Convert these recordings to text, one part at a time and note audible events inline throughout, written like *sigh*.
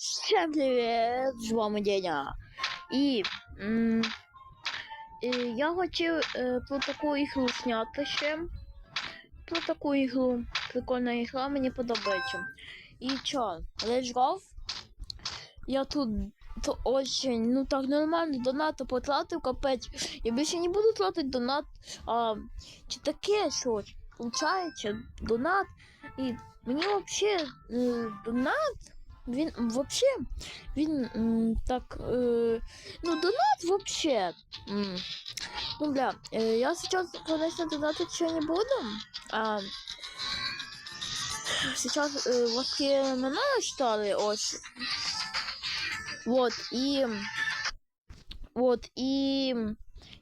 Всем привет! З вами Деня. І, м, я хотів е, про таку ігру зняти ще. Про таку ігру. Прикольна ігра, мені подобається. І чо, лежав? Я тут то очень, ну так нормально донати потратив, капець. Я більше не буду тратити донат. А, чи таке щось? Получається, донат. І мені взагалі е, донат. Він вообще, він м, так, е, ну, донат вообще. м, ну, бля, е, я сейчас, конечно, донатить ще не буду. А, сейчас е, воспоминания стали ось. Вот, и... Вот, и...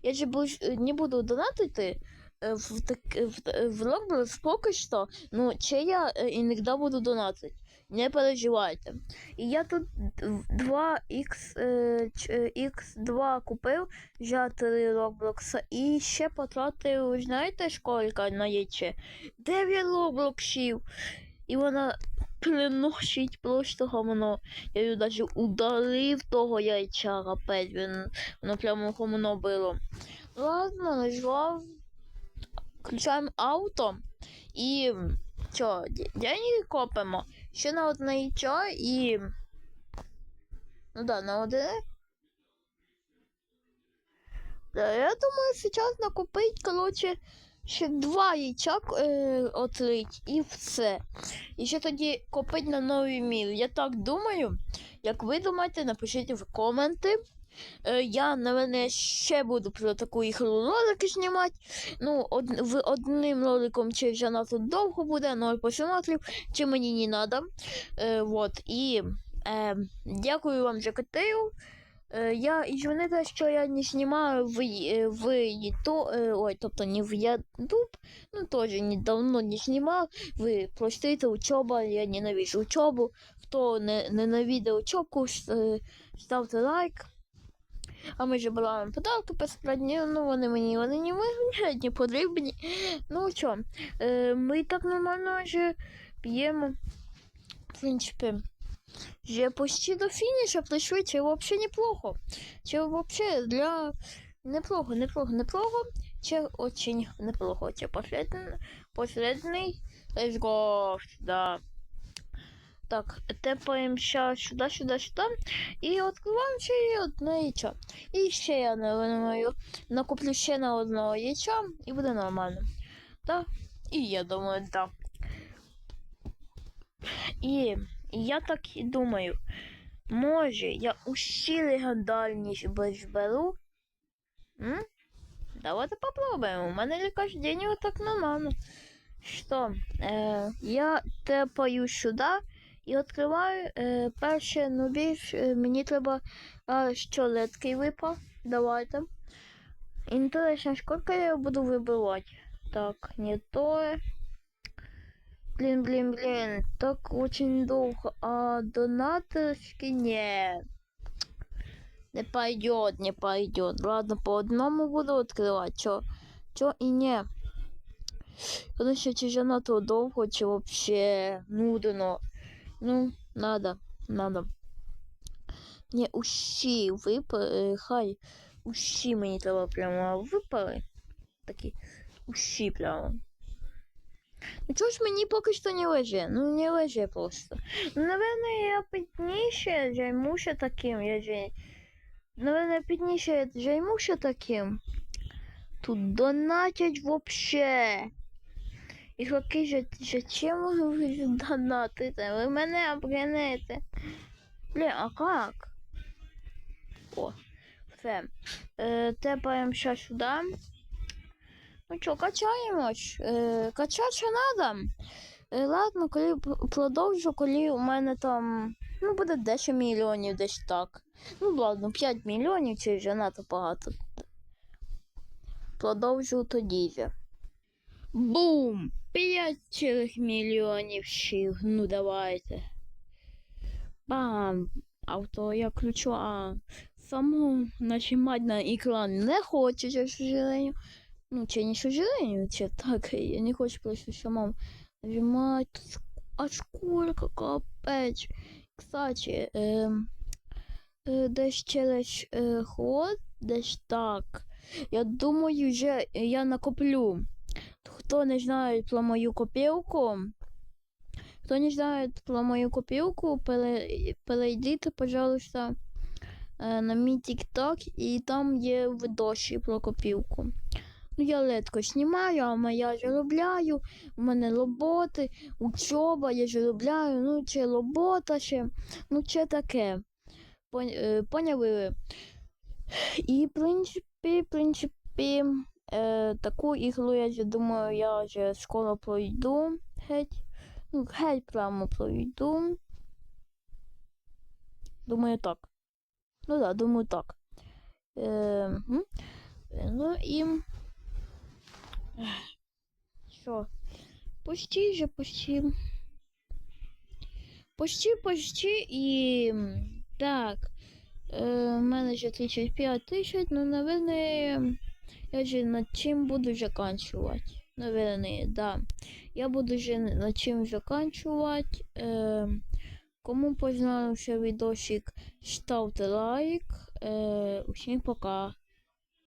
Я же больше не буду донатити е, в, так, в, в Roblox поки що, ну, чи я е, буду донатити. Не переживайте. І я тут 2x x2 купив за 3 Роблокса і ще потратив, знаєте, скільки на яйце? 9 Роблоксів. І вона приносить просто гомоно. Я її навіть ударив того яйця, капець, він, воно прямо гомоно було. Ладно, нажав. Включаємо авто і що, деньги копимо. Ще на одне яйцо і. Ну да, на одне. Да, я думаю, сейчас накупить, короче, ще два яйця е, отрить і все. І ще тоді купить на новий мір. Я так думаю. Як ви думаєте, напишіть в коменти. Е, я, наверное, ще буду про таку ігру ролики знімати. Ну, од, в одним роликом чи вже на тут довго буде, 0 посмотрів, чи мені не надо. Е, вот. І е, дякую вам за котею. Е, я извините, що я не знімаю в, е, в YouTube, е, ой, тобто не в YouTube, ну теж недавно не знімав. Ви простите, учоба, я ненавижу учобу. Хто не ненавидить учебку, е, ставте лайк. А ми ж брали подарки безплатні, ну вони мені вони не виглядають, не потрібні. Ну що, ми так нормально вже п'ємо. В принципі, вже почти до фініша прийшли, це взагалі неплохо. Це взагалі для неплохо, неплохо, неплохо. Це очень неплохо. Це последний, последний. Let's да. Так, тепаємося сюди, сюди, сюди. І відкриваємо ще одне яйцо. І ще я думаю, накуплю ще на одного яйця і буде нормально. Так? І я думаю, так. І я так і думаю. Може, я усі легендарні беру? М? Давайте попробуємо. У мене якось день так нормально. Що, е, я тепаю сюди. І відкриваю е, перше нові, е, мені треба е, щолетки випав. Давайте. Інтересно, скільки я буду вибивати? Так, не то. Блін, блін, блін, так очень довго. А донаточки не. Не пойдет, не пойдет. Ладно, по одному буду відкривати. Чо? Чо і не. Конечно, чи занадто довго, чи вообще нудно. Ну, надо, надо. Не усі випали, хай усі мені треба прямо випали. Такі усі прямо. Ну чого ж мені поки що не лежить? Ну не лежить просто. Ну, наверное, я пізніше займуся таким. Я же... Наверное, пізніше я займуся таким. Тут донатять вообще. Ігроки же зачем ви донатите? Ви мене обганяєте. Блін, а как? О, все. Е, Тепаємо ще сюди. Ну що, качаємось. Е, качатися надо. Е, ладно, коли продовжу, коли у мене там. Ну, буде 10 мільйонів десь так. Ну, ладно, 5 мільйонів це вже надто багато. Продовжу тоді же. Бум! 5 мільйонів ще. Ну давайте. Бам! Авто я включу, а саму нажимать на экран не хочу, к сожалению. Ну, че не сожалению, че *laughs* так, я не хочу просто самому нажимать. А сколько капец. Кстати, е, е, десь через е, год, десь так. Я думаю, вже я накоплю. Хто не знає про мою копілку, хто не знає про мою копілку, пере, перейдіть, пожалуйста, е, на мій TikTok, і там є видоші про копілку. Ну, я легко знімаю, а я заробляю, у мене роботи, учоба, я заробляю, ну це робота ще, ну це таке. Е, Поняли ви? І, в принципі, в принципі, е, таку ігру, я вже думаю, я вже скоро пройду геть. Ну, геть прямо пройду. Думаю, так. Ну да, думаю, так. Е. Е, ну і. Що? Почти же, почти. Почти, почти і. Так. Е, у мене вже 35 тисяч, ну, наверное, я вже над чим буду заканчувати. Наверное, да. Я буду вже над чим заканчувати. Е, кому познався відосик, ставте лайк. Е, усім пока.